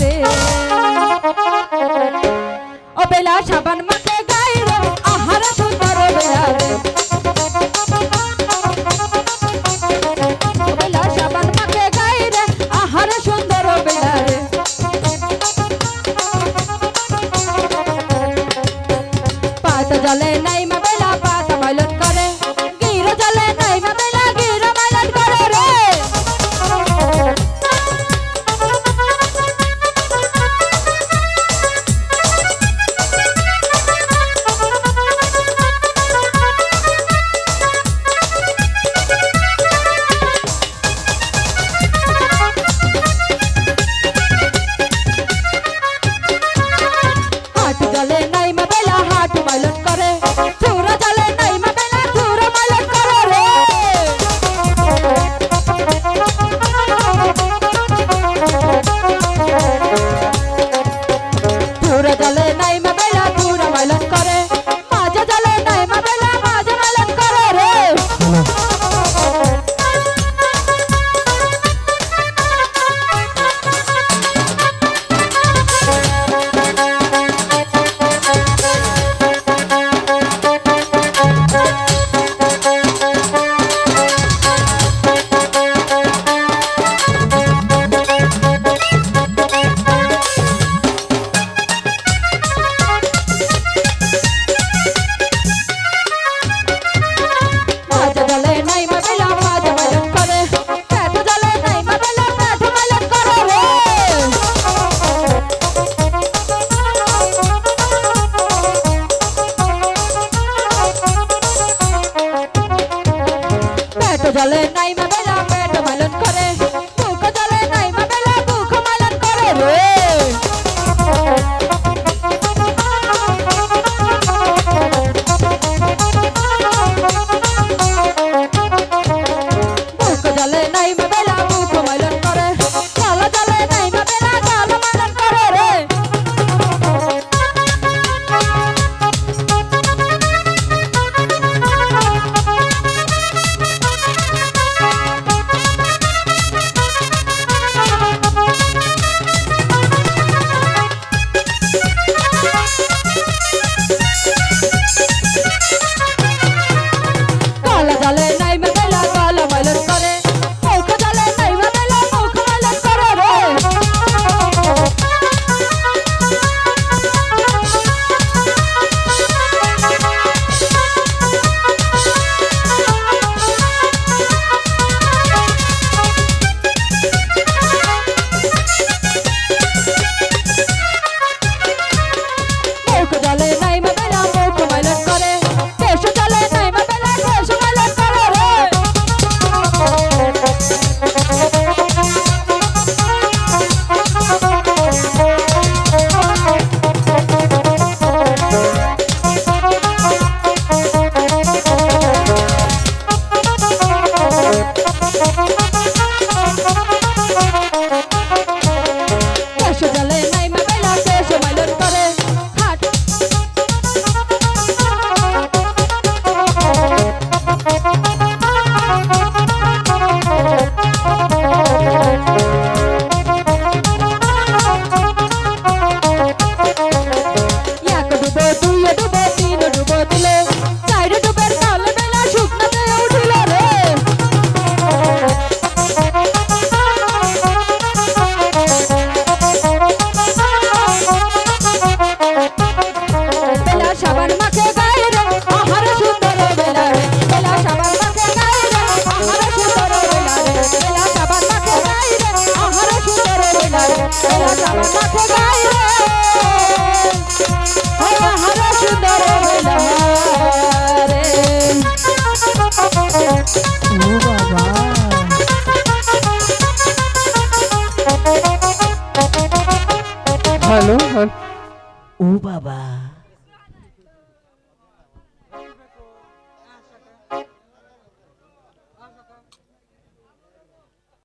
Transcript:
রে ও বেলা সাবান মাকে গায়ে আহার সুন্দর বেলা Magdalena হ্যালো ও বাবা